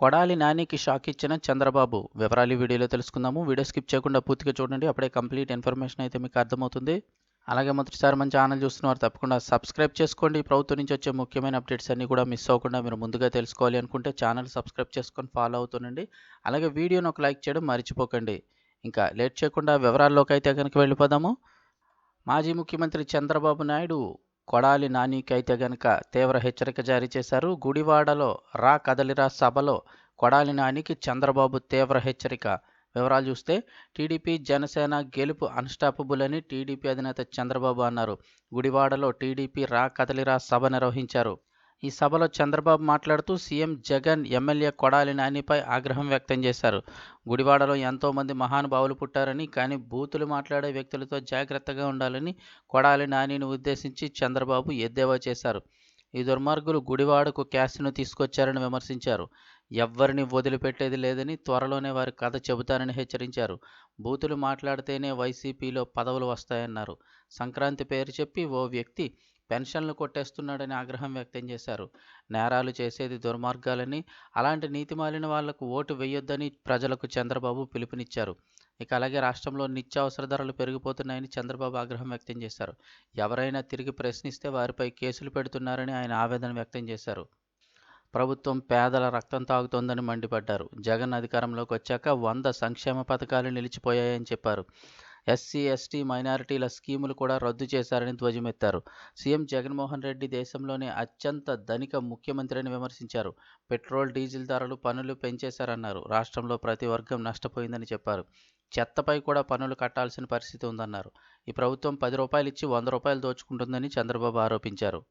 కొడాలి నానికి షాక్ ఇచ్చిన చంద్రబాబు. వివరాలు వీడియోలో తెలుసుకుందాము. వీడియో స్కిప్ చేయకుండా పూర్తిగా చూడండి. అప్పుడే కంప్లీట్ ఇన్ఫర్మేషన్ అయితే మీకు అర్థమవుతుంది. అలాగే మొదటిసారి మన ఛానల్ చూస్తున్నవారు తప్పకుండా సబ్స్క్రైబ్ చేసుకోండి. ప్రభుత్వం నుంచి వచ్చే ముఖ్యమైన అప్డేట్స్ అన్నీ కూడా మిస్ అవ్వకుండా మీరు ముందుగా తెలుసుకోవాలి అనుకుంటే ఛానల్ సబ్స్క్రైబ్ చేసుకొని ఫాలో అవుతుండండి. అలాగే వీడియోను ఒక లైక్ చేయడం మర్చిపోకండి. ఇంకా లేట్ చేయకుండా వివరాల్లోకి అయితే కనుక వెళ్ళిపోదాము. మాజీ ముఖ్యమంత్రి చంద్రబాబు నాయుడు కొడాలి నానికైతే గనక తీవ్ర హెచ్చరిక జారీ చేశారు. గుడివాడలో రా కదలిరా సభలో కొడాలి నానికి చంద్రబాబు తీవ్ర హెచ్చరిక. వివరాలు చూస్తే టీడీపీ జనసేన గెలుపు అన్స్టాపబుల్ అని టీడీపీ అధినేత చంద్రబాబు అన్నారు. గుడివాడలో టీడీపీ రా కదలిరా సభ నిర్వహించారు. ఈ సభలో చంద్రబాబు మాట్లాడుతూ సీఎం జగన్ ఎమ్మెల్యే కొడాలి నానిపై ఆగ్రహం వ్యక్తం చేశారు. గుడివాడలో ఎంతోమంది మహానుభావులు పుట్టారని కానీ బూతులు మాట్లాడే వ్యక్తులతో జాగ్రత్తగా ఉండాలని కొడాలి నానిని ఉద్దేశించి చంద్రబాబు ఎద్దేవా చేశారు. ఈ దుర్మార్గులు గుడివాడకు క్యాస్ను తీసుకొచ్చారని విమర్శించారు. ఎవ్వరిని వదిలిపెట్టేది లేదని త్వరలోనే వారి కథ చెబుతారని హెచ్చరించారు. బూతులు మాట్లాడితేనే వైసీపీలో పదవులు వస్తాయన్నారు. సంక్రాంతి పేరు చెప్పి ఓ వ్యక్తి పెన్షన్లు కొట్టేస్తున్నాడని ఆగ్రహం వ్యక్తం చేశారు. నేరాలు చేసేది దుర్మార్గాలని అలాంటి నీతిమాలిన వాళ్ళకు ఓటు వేయొద్దని ప్రజలకు చంద్రబాబు పిలుపునిచ్చారు. ఇక అలాగే రాష్ట్రంలో నిత్యావసర ధరలు పెరిగిపోతున్నాయని చంద్రబాబు ఆగ్రహం వ్యక్తం చేశారు. ఎవరైనా తిరిగి ప్రశ్నిస్తే వారిపై కేసులు పెడుతున్నారని ఆయన ఆవేదన వ్యక్తం చేశారు. ప్రభుత్వం పేదల రక్తం తాగుతోందని మండిపడ్డారు. జగన్ అధికారంలోకి వచ్చాక వంద సంక్షేమ పథకాలు నిలిచిపోయాయని చెప్పారు. ఎస్సీ ఎస్టీ మైనారిటీల స్కీములు కూడా రద్దు చేశారని ధ్వజమెత్తారు. సీఎం జగన్మోహన్ రెడ్డి దేశంలోనే అత్యంత ధనిక ముఖ్యమంత్రి అని విమర్శించారు. పెట్రోల్ డీజిల్ ధరలు పన్నులు పెంచేశారన్నారు. రాష్ట్రంలో ప్రతి వర్గం నష్టపోయిందని చెప్పారు. చెత్తపై కూడా పన్నులు కట్టాల్సిన పరిస్థితి ఉందన్నారు. ఈ ప్రభుత్వం పది రూపాయలు ఇచ్చి వంద రూపాయలు దోచుకుంటుందని చంద్రబాబు ఆరోపించారు.